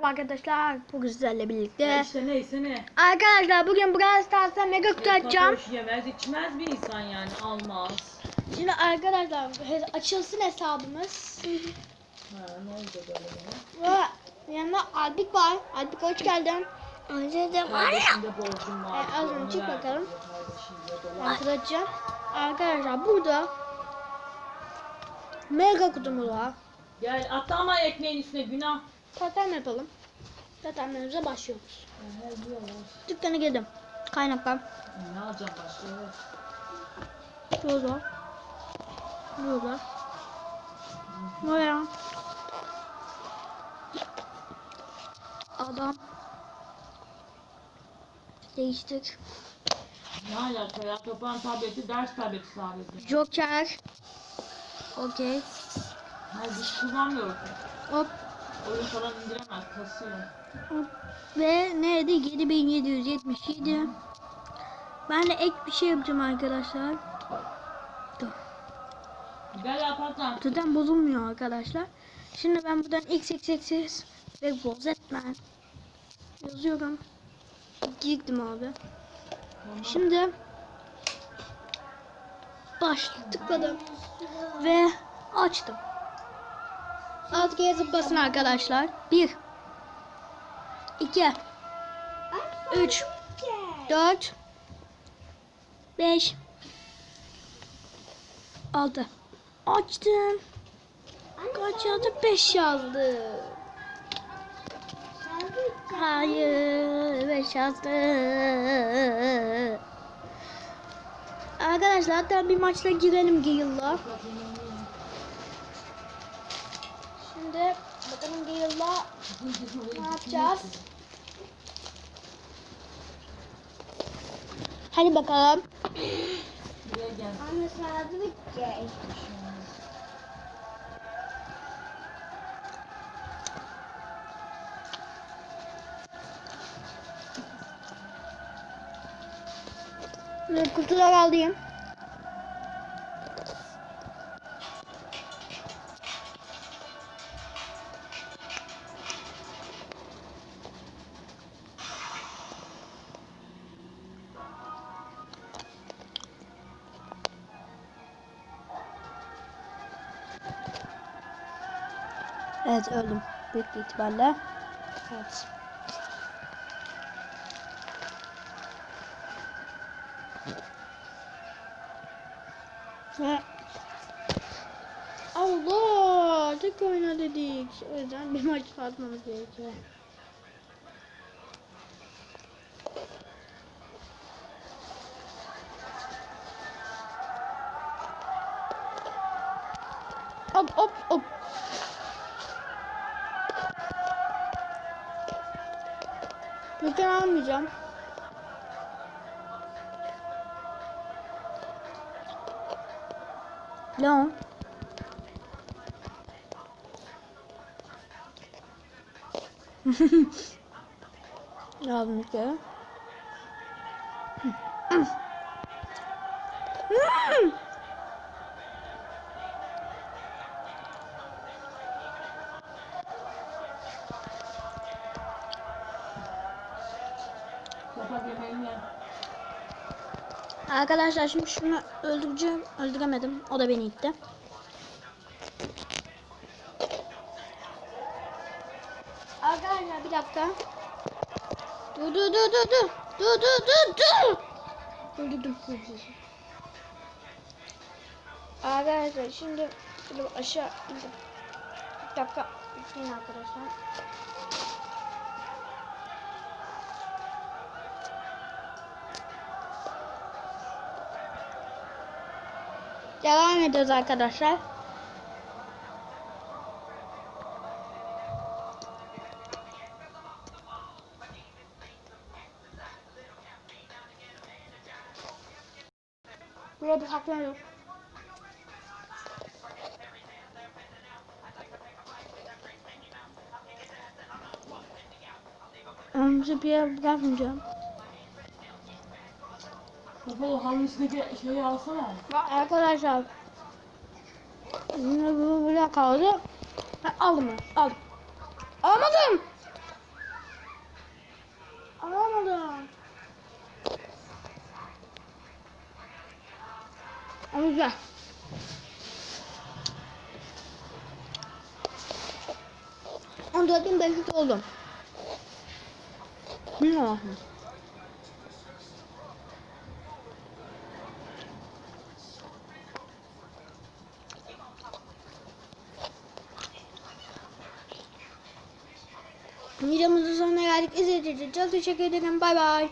Merhaba arkadaşlar. Bugün sizlerle birlikte. Ya işte neyse ne. Arkadaşlar bugün Brawl Stars'ta mega kutu açacağım. Katoş yemez içmez bir insan yani almaz. Şimdi arkadaşlar açılsın hesabımız. Ha ne oldu böyle ya? Ve yanında Albik var. Albik hoş geldin. Ya. Kardeşimde borcum var. E, az önce çık bakalım. açacağım. Arkadaşlar burada mega kutumuz var. Gel atlama ekmeğin üstüne günah. Totem yapalım. Totemlerimize başlıyoruz. Diyorlar. Dükkana girdim. Kaynaklar. Ne alacağım başka evet. Burada. Burada. Buraya. Adam. Değiştir. Ne alaka ya toprağın tableti ders tableti sadece. Joker. Okey. Hayır biz kullanmıyoruz. Hop. Oyun falan indiremez kasıyor. Ve neydi? 7777. Ben de ek bir şey yapacağım arkadaşlar. Dur. Gel yapalım. Zaten bozulmuyor arkadaşlar. Şimdi ben buradan xxx ve Bozetman yazıyorum. Girdim abi. Şimdi baş tıkladım ve açtım. Alt kere zıplasın arkadaşlar. 1 2 3 4 5 6 Açtım. Kaç yazdı? 5 yazdı. Hayır, 5 yazdı. Arkadaşlar hatta bir maçla girelim Gale'la. Şimdi bakalım Gale'la ne yapacağız? Hadi bakalım. Anne sağdı bitecek. Dur, kutular alayım. Evet öldüm. Büyük ihtimalle. Evet. Ve Allah tek oyna dedik. O yüzden bir maç atmamız gerekiyor. Hop hop hop. Lütfen almayacağım. Leon. Aldım bir kere. Arkadaşlar şimdi şunu öldüreceğim. Öldüremedim. O da beni itti. Arkadaşlar bir dakika. Dur dur dur dur dur. Dur dur dur dur. Öldürdüm. Arkadaşlar şimdi aşağı indim. Bir dakika. Bekleyin arkadaşlar. Devam ediyoruz arkadaşlar. Burada saklanıyor. Önce bir yer bırakmayacağım. Efendim halının içindeki şeyi alsana. Bak arkadaşlar. Bu burada kaldı. Ben aldım ben. Aldım. Almadım. Alamadım. Ama güzel. On dört bin beş yüz oldum. Bilmiyorum. Videomuzun sonuna geldik. İzlediğiniz için çok teşekkür ederim. Bay bay.